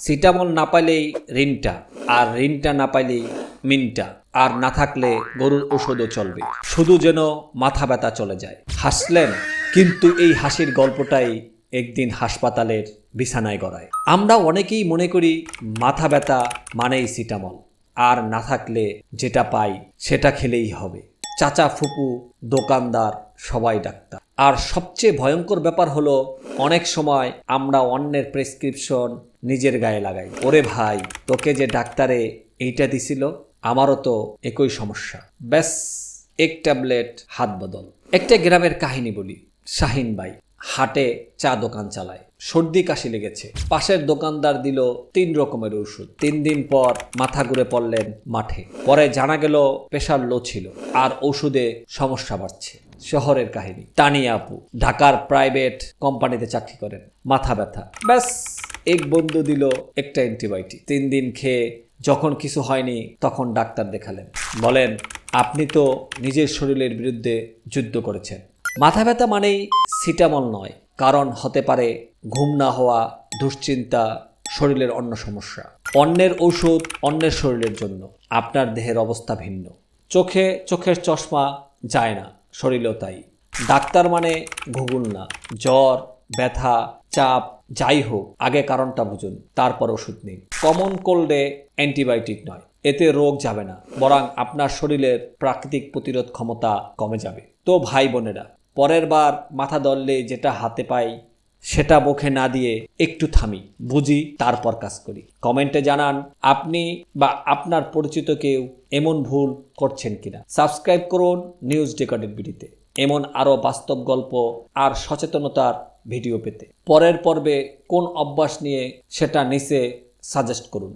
সিটামল না পাইলেই ঋণটা আর ঋণটা না পাইলেই মিনটা। আর না থাকলে গরুর ওষুধও চলবে। শুধু যেন মাথা ব্যথা চলে যায়। হাসলেন, কিন্তু এই হাসির গল্পটাই একদিন হাসপাতালের বিছানায় গড়ায়। আমরা অনেকেই মনে করি মাথা ব্যথা মানেই সিটামল। আর না থাকলে যেটা পাই সেটা খেলেই হবে। চাচা, ফুপু, দোকানদার, সবাই ডাক্তার। আর সবচেয়ে ভয়ঙ্কর ব্যাপার হলো, অনেক সময় আমরা অন্যের প্রেসক্রিপশন নিজের গায়ে লাগাই। ওরে ভাই, তোকে যে ডাক্তারে এইটা দিছিল, আমারও তো একই সমস্যা। ব্যাস, এক ট্যাবলেট, হাত বদল। একটা গ্রামের কাহিনী বলি। শাহিন ভাই, হাটে চা দোকান চালায়। সর্দি কাশি লেগেছে। পাশের দোকানদার দিল তিন রকমের ওষুধ। তিন দিন পর মাথা ঘুরে পড়লেন মাঠে। পরে জানা গেল প্রেশার লো ছিল আর ওষুধে সমস্যা বাড়ছে। শহরের কাহিনী। তানিয়া আপু, ঢাকার প্রাইভেট কোম্পানিতে চাকরি করেন। মাথা ব্যথা। ব্যাস এক বন্ধু দিল একটা অ্যান্টিবায়োটিক। তিন দিন খেয়ে যখন কিছু হয়নি, তখন ডাক্তার দেখালেন। বলেন, আপনি তো নিজের শরীরের বিরুদ্ধে যুদ্ধ করেছেন। মাথা ব্যথা মানেই সিটামল নয়, কারণ হতে পারে ঘুম না হওয়া, দুশ্চিন্তা, শরীরের অন্য সমস্যা। অন্যের ঔষধ অন্যের শরীরের জন্য। আপনার দেহের অবস্থা ভিন্ন। চোখে চোখের চশমা যায় না, শরীরেও তাই। ডাক্তার মানে ঘুগুল না, জ্বর, ব্যথা, চাপ যাই হোক, আগে কারণটা বুঝুন, তারপর ওষুধ নিন। কমন কোল্ডে অ্যান্টিবায়োটিক নয়, এতে রোগ যাবে না, বরং আপনার শরীরের প্রাকৃতিক প্রতিরোধ ক্ষমতা কমে যাবে। তো ভাই বোনেরা, পরের বার মাথা দললে যেটা হাতে পাই, সেটা মুখে না দিয়ে একটু থামি, বুঝি তারপর কাজ করি। কমেন্টে জানান, আপনি বা আপনার পরিচিত কেউ এমন ভুল করছেন কিনা। সাবস্ক্রাইব করুন নিউজ রেকর্ডেড বিডিতে এমন আরও বাস্তব গল্প আর সচেতনতার ভিডিও পেতে। পরের পর্বে কোন অভ্যাস নিয়ে সেটা নিচে সাজেস্ট করুন।